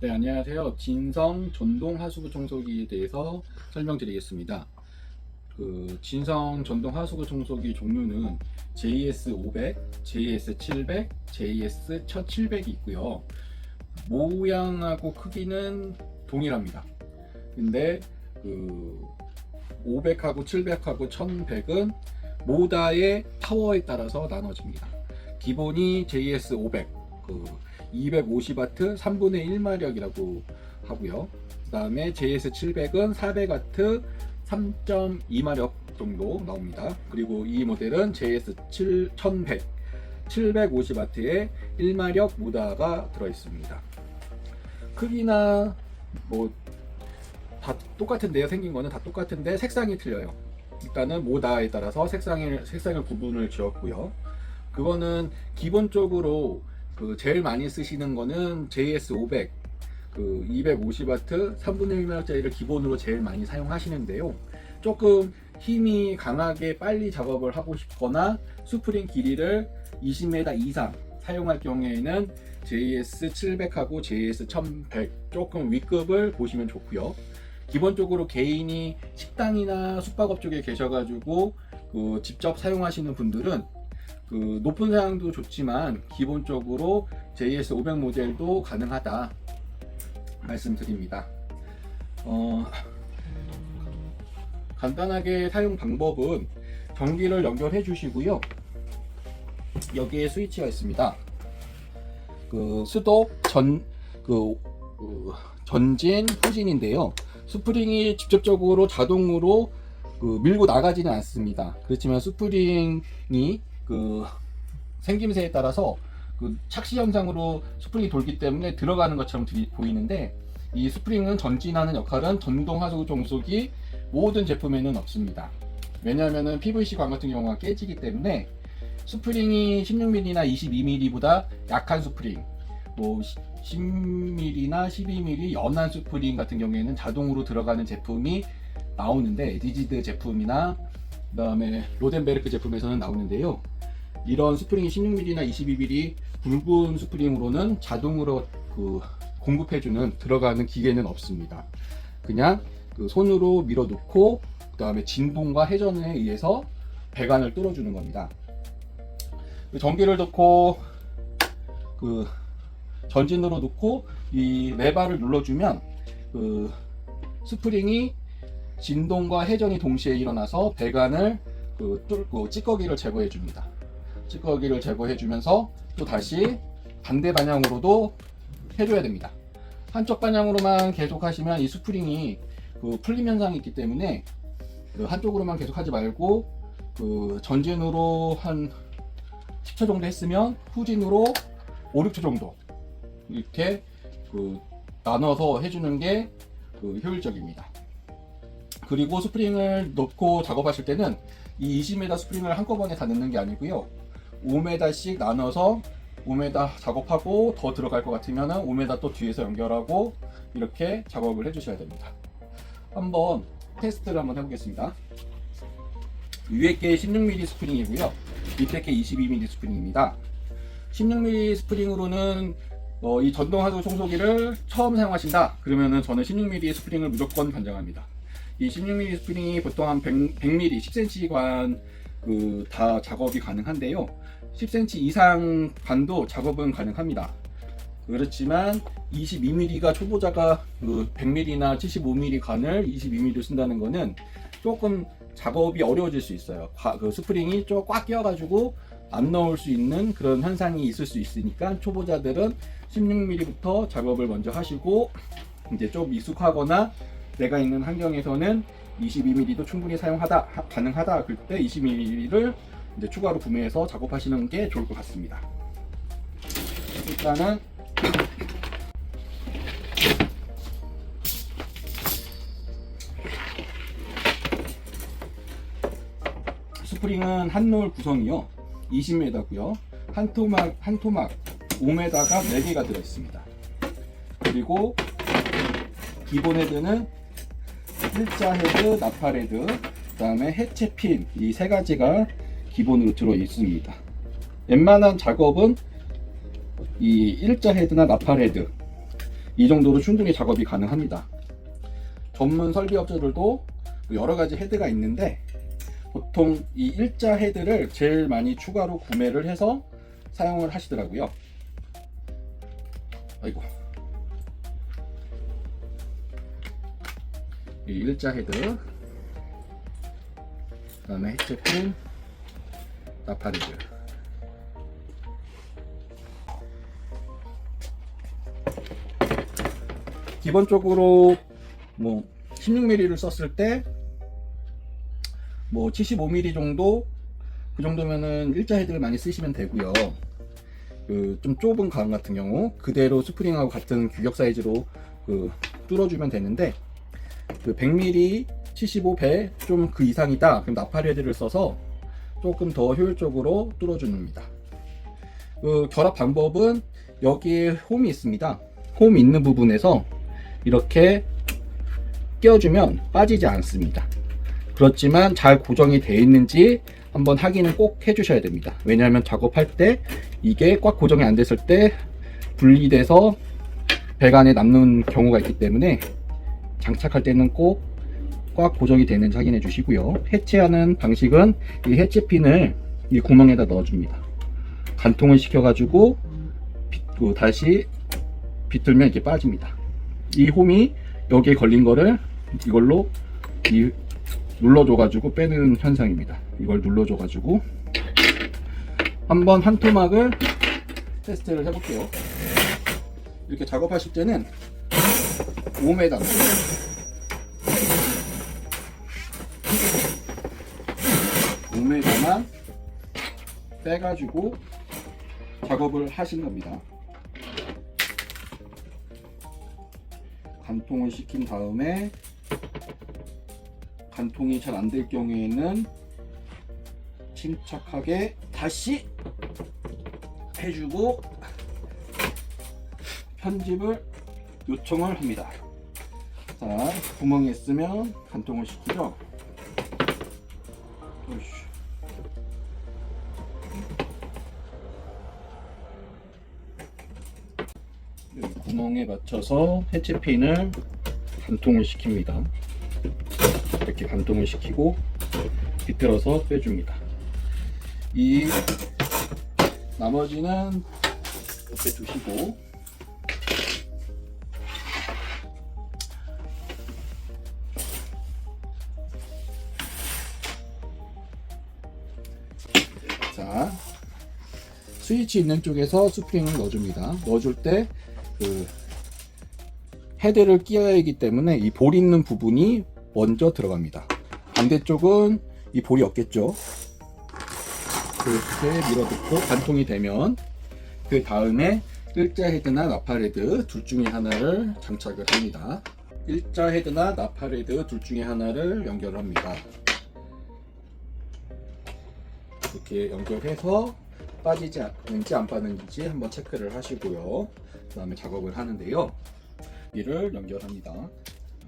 네, 안녕하세요. 진성 전동 하수구 청소기에 대해서 설명드리겠습니다. 그 진성 전동 하수구 청소기 종류는 JS500, JS700, JS1700이 있고요. 모양하고 크기는 동일합니다. 근데 그 500하고 700하고 1100은 모다의 파워에 따라서 나눠집니다. 기본이 JS500, 그 250W 3분의 1마력이라고 하고요. 그 다음에 JS700은 400W 3.2마력 정도 나옵니다. 그리고 이 모델은 JS1100 750W의 1마력 모다가 들어있습니다. 크기나 뭐 다 똑같은데요. 생긴 거는 다 똑같은데 색상이 틀려요. 일단은 모다에 따라서 색상을 색상을 구분을 지었고요. 그거는 기본적으로 그 제일 많이 쓰시는 거는 JS500 그 250W 3분의 1마력짜리를 기본으로 제일 많이 사용하시는데요. 조금 힘이 강하게 빨리 작업을 하고 싶거나 수프링 길이를 20m 이상 사용할 경우에는 JS700하고 JS1100 조금 윗급을 보시면 좋고요. 기본적으로 개인이 식당이나 숙박업 쪽에 계셔가지고 그 직접 사용하시는 분들은 그 높은 사양도 좋지만 기본적으로 JS 500 모델도 가능하다 말씀드립니다. 어, 간단하게 사용 방법은 전기를 연결해 주시고요. 여기에 스위치가 있습니다. 그 수도 전, 그, 그 전진, 후진인데요. 스프링이 직접적으로 자동으로 그 밀고 나가지는 않습니다. 그렇지만 스프링이 그 생김새에 따라서 그 착시 현상으로 스프링이 돌기 때문에 들어가는 것처럼 보이는데 이 스프링은 전진하는 역할은 전동 하수구 종속이 모든 제품에는 없습니다. 왜냐하면 PVC 관 같은 경우가 깨지기 때문에 스프링이 16mm나 22mm보다 약한 스프링, 뭐 10mm나 12mm 연한 스프링 같은 경우에는 자동으로 들어가는 제품이 나오는데 디지드 제품이나 그다음에 로덴베르크 제품에서는 나오는데요. 이런 스프링이 16mm나 22mm 굵은 스프링으로는 자동으로 그 공급해주는 들어가는 기계는 없습니다. 그냥 그 손으로 밀어놓고 그 다음에 진동과 회전에 의해서 배관을 뚫어주는 겁니다. 그 전기를 넣고 그 전진으로 놓고 이 레바를 눌러주면 그 스프링이 진동과 회전이 동시에 일어나서 배관을 그 뚫고 찌꺼기를 제거해 줍니다. 찌꺼기를 제거해 주면서 또 다시 반대 방향으로도 해줘야 됩니다. 한쪽 방향으로만 계속 하시면 이 스프링이 그 풀림 현상이 있기 때문에 그 한쪽으로만 계속 하지 말고 그 전진으로 한 10초 정도 했으면 후진으로 5, 6초 정도 이렇게 그 나눠서 해주는 게 그 효율적입니다. 그리고 스프링을 넣고 작업하실 때는 이 20m 스프링을 한꺼번에 다 넣는 게 아니고요. 5m씩 나눠서 5m 작업하고 더 들어갈 것 같으면 5m 또 뒤에서 연결하고 이렇게 작업을 해주셔야 됩니다. 한번 테스트를 한번 해보겠습니다. 위에 게 16mm 스프링이고요. 밑에 게 22mm 스프링입니다. 16mm 스프링으로는 어, 이 전동 하수 청소기를 처음 사용하신다. 그러면은 저는 16mm 스프링을 무조건 권장합니다. 이 16mm 스프링이 보통 한 100, 100mm, 10cm 관 그 다 작업이 가능한데요. 10cm 이상 관도 작업은 가능합니다. 그렇지만 22mm가 초보자가 그 100mm나 75mm 관을 22mm 쓴다는 거는 조금 작업이 어려워질 수 있어요. 과- 그 스프링이 좀 꽉 끼어가지고 안 넣을 수 있는 그런 현상이 있을 수 있으니까 초보자들은 16mm부터 작업을 먼저 하시고 이제 좀 익숙하거나 내가 있는 환경에서는 22mm도 충분히 사용하다 하- 가능하다 그럴 때 20mm를 이제 추가로 구매해서 작업하시는 게 좋을 것 같습니다. 일단은 스프링은 한롤 구성이요 20m고요 한 토막 한 토막 5m가 4개가 들어 있습니다. 그리고 기본 헤드는 일자 헤드, 나팔 헤드, 그다음에 해체 핀 이 세 가지가 기본으로 들어 있습니다. 웬만한 작업은 이 일자 헤드나 나팔 헤드 이 정도로 충분히 작업이 가능합니다. 전문 설비업자들도 여러 가지 헤드가 있는데 보통 이 일자 헤드를 제일 많이 추가로 구매를 해서 사용을 하시더라고요. 아이고. 일자 헤드. 그 다음에 해체핀, 나파리드. 기본적으로 뭐 16mm를 썼을 때 뭐 75mm 정도 그 정도면은 일자 헤드를 많이 쓰시면 되고요. 그 좀 좁은 가운 같은 경우 그대로 스프링하고 같은 규격 사이즈로 그 뚫어주면 되는데 그 100mm 75배 좀 그 이상이다 그럼 나팔 헤드를 써서 조금 더 효율적으로 뚫어줍니다. 그 결합 방법은 여기에 홈이 있습니다. 홈 있는 부분에서 이렇게 끼워주면 빠지지 않습니다. 그렇지만 잘 고정이 되어 있는지 한번 확인을 꼭 해주셔야 됩니다. 왜냐하면 작업할 때 이게 꽉 고정이 안 됐을 때 분리돼서 배관에 남는 경우가 있기 때문에 장착할 때는 꼭 꽉 고정이 되는지 확인해 주시고요. 해체하는 방식은 이 해체핀을 이 구멍에다 넣어줍니다. 간통을 시켜가지고 비- 그 다시 비틀면 이렇게 빠집니다. 이 홈이 여기에 걸린 거를 이걸로 이 눌러줘가지고 빼는 현상입니다. 이걸 눌러줘가지고 한번 한 토막을 테스트를 해볼게요. 이렇게 작업하실 때는 5m 5m만 빼가지고 작업을 하신 겁니다. 간통을 시킨 다음에 간통이 잘 안 될 경우에는 침착하게 다시 해주고 편집을 요청을 합니다. 자, 구멍이 있으면 간통을 시키죠. 구멍에 맞춰서 해체핀을 간통을 시킵니다. 이렇게 간통을 시키고 비틀어서 빼줍니다. 이 나머지는 옆에 두시고 스위치 있는 쪽에서 스프링을 넣어줍니다. 넣어줄 때 그 헤드를 끼워야 하기 때문에 이 볼 있는 부분이 먼저 들어갑니다. 반대쪽은 이 볼이 없겠죠. 그렇게 밀어넣고 반통이 되면 그 다음에 일자 헤드나 나팔 헤드 둘 중에 하나를 장착을 합니다. 일자 헤드나 나팔 헤드 둘 중에 하나를 연결합니다. 이렇게 연결해서 빠지지 않는지 안 빠지는지 한번 체크를 하시고요. 그 다음에 작업을 하는데요. 이를 연결합니다.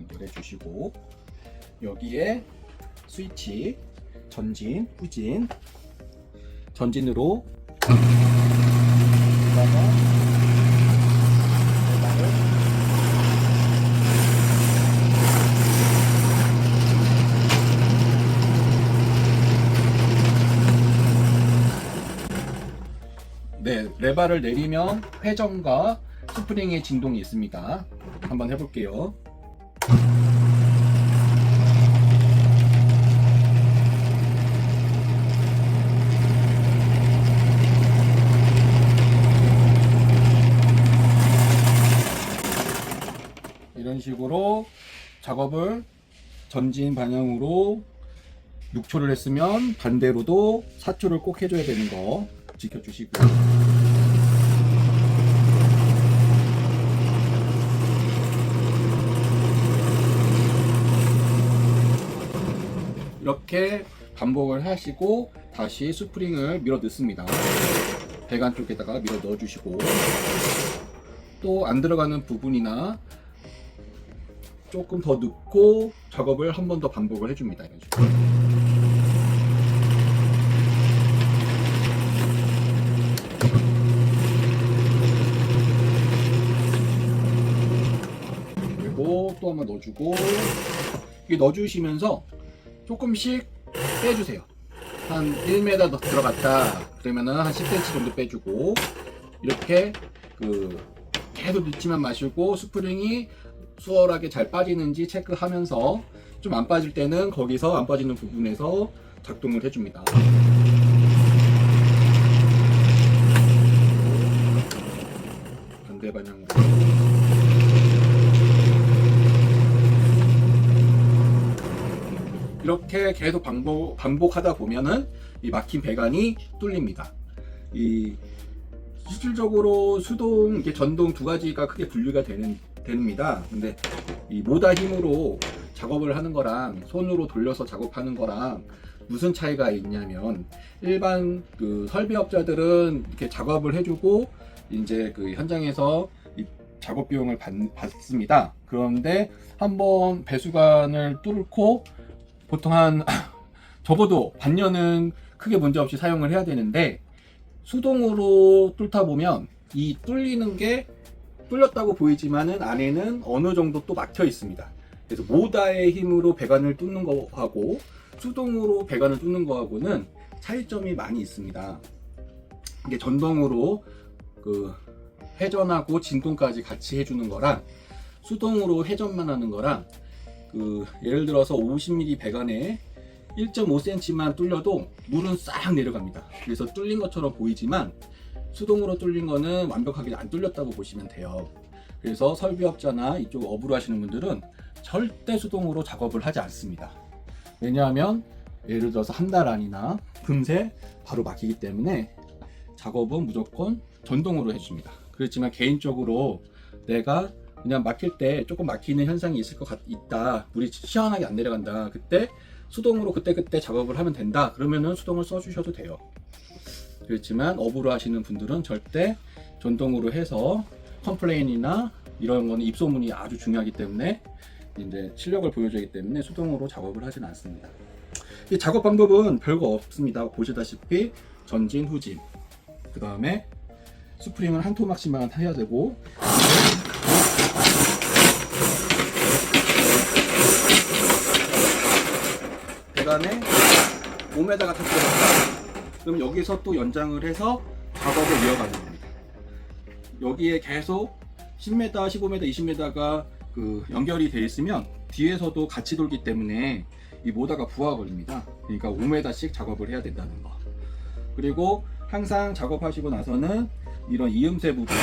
연결해 주시고 여기에 스위치 전진, 후진 전진으로 그다음에 레버를 네, 레바를 내리면 회전과 스프링의 진동이 있습니다. 한번 해볼게요. 이런 식으로 작업을 전진 방향으로 6초를 했으면 반대로도 4초를 꼭 해줘야 되는 거 지켜주시고요. 이렇게 반복을 하시고 다시 스프링을 밀어 넣습니다. 배관 쪽에다가 밀어 넣어 주시고 또 안 들어가는 부분이나 조금 더 넣고 작업을 한 번 더 반복을 해줍니다. 이런 식으로. 속도 한번 넣어주고 이게 넣어주시면서 조금씩 빼주세요. 한 1m 더 들어갔다 그러면은 한 10cm 정도 빼주고 이렇게 그 계속 넣지만 마시고 스프링이 수월하게 잘 빠지는지 체크하면서 좀 안 빠질 때는 거기서 안 빠지는 부분에서 작동을 해줍니다. 반대 방향으로. 이렇게 계속 반복, 반복하다 보면은 이 막힌 배관이 뚫립니다. 이 실질적으로 수동, 이게 전동 두 가지가 크게 분류가 되는, 됩니다. 근데 이 모다 힘으로 작업을 하는 거랑 손으로 돌려서 작업하는 거랑 무슨 차이가 있냐면 일반 그 설비업자들은 이렇게 작업을 해주고 이제 그 현장에서 이 작업 비용을 받, 받습니다. 그런데 한번 배수관을 뚫고 보통 한 적어도 반년은 크게 문제 없이 사용을 해야 되는데 수동으로 뚫다 보면 이 뚫리는 게 뚫렸다고 보이지만은 안에는 어느 정도 또 막혀 있습니다. 그래서 모다의 힘으로 배관을 뚫는 거하고 수동으로 배관을 뚫는 거하고는 차이점이 많이 있습니다. 이게 전동으로 그 회전하고 진동까지 같이 해주는 거랑 수동으로 회전만 하는 거랑 그 예를 들어서 50mm 배관에 1.5cm만 뚫려도 물은 싹 내려갑니다. 그래서 뚫린 것처럼 보이지만 수동으로 뚫린 거는 완벽하게 안 뚫렸다고 보시면 돼요. 그래서 설비업자나 이쪽 업으로 하시는 분들은 절대 수동으로 작업을 하지 않습니다. 왜냐하면 예를 들어서 한 달 안이나 금세 바로 막히기 때문에 작업은 무조건 전동으로 해줍니다. 그렇지만 개인적으로 내가 그냥 막힐 때 조금 막히는 현상이 있을 것 같, 있다. 물이 시원하게 안 내려간다. 그때 수동으로 그때 그때 작업을 하면 된다. 그러면은 수동을 써주셔도 돼요. 그렇지만 업으로 하시는 분들은 절대 전동으로 해서 컴플레인이나 이런 거는 입소문이 아주 중요하기 때문에 이제 실력을 보여주기 때문에 수동으로 작업을 하진 않습니다. 이 작업 방법은 별거 없습니다. 보시다시피 전진, 후진. 그 다음에 스프링을 한 토막씩만 해야 되고 배관에 5m가 탑재했다. 그럼 여기서 또 연장을 해서 작업을 이어가는 겁니다. 여기에 계속 10m, 15m, 20m가 그 연결이 되어 있으면 뒤에서도 같이 돌기 때문에 이 모다가 부하 걸립니다. 그러니까 5m씩 작업을 해야 된다는 거. 그리고 항상 작업하시고 나서는 이런 이음새 부분,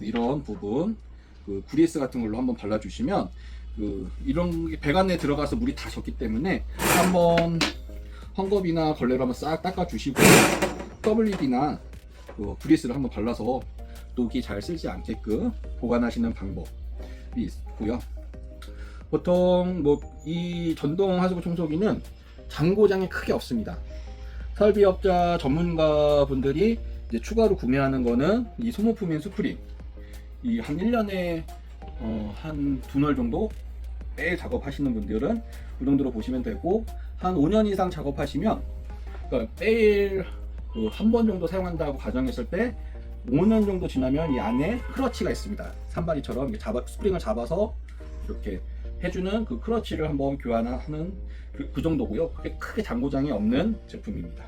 이런 부분, 그 구리스 같은 걸로 한번 발라주시면 그 이런 게 배관에 들어가서 물이 다 젖기 때문에 한번 헝겊이나 걸레로 한번 싹 닦아주시고 WD나 그 구리스를 한번 발라서 녹이 잘 쓸지 않게끔 보관하시는 방법이 있고요. 보통 뭐 이 전동 하수구 청소기는 장고장이 크게 없습니다. 설비업자 전문가 분들이 이제 추가로 구매하는 거는 이 소모품인 스프링. 이한 1년에 어, 한 두 널 정도 매일 작업하시는 분들은 그 정도로 보시면 되고 한 5년 이상 작업하시면 그러니까 매일 그 한 번 정도 사용한다고 가정했을 때 5년 정도 지나면 이 안에 크러치가 있습니다. 이렇게 잡아, 스프링을 잡아서 이렇게 해주는 그 크러치를 한번 교환하는 그, 그 정도고요. 크게, 크게 장고장이 없는 제품입니다.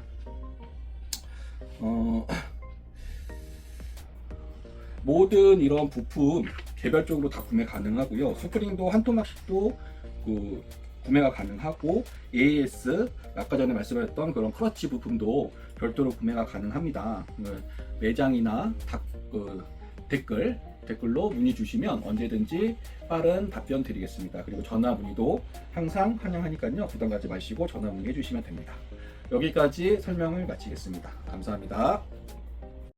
어, 모든 이런 부품 개별적으로 다 구매 가능하고요. 스프링도 한 토막씩도 그 구매가 가능하고 AS 아까 전에 말씀드렸던 그런 크러치 부품도 별도로 구매가 가능합니다. 그 매장이나 다, 그 댓글 댓글로 문의 주시면 언제든지 빠른 답변 드리겠습니다. 그리고 전화 문의도 항상 환영하니까요. 부담 가지 마시고 전화 문의해 주시면 됩니다. 여기까지 설명을 마치겠습니다. 감사합니다.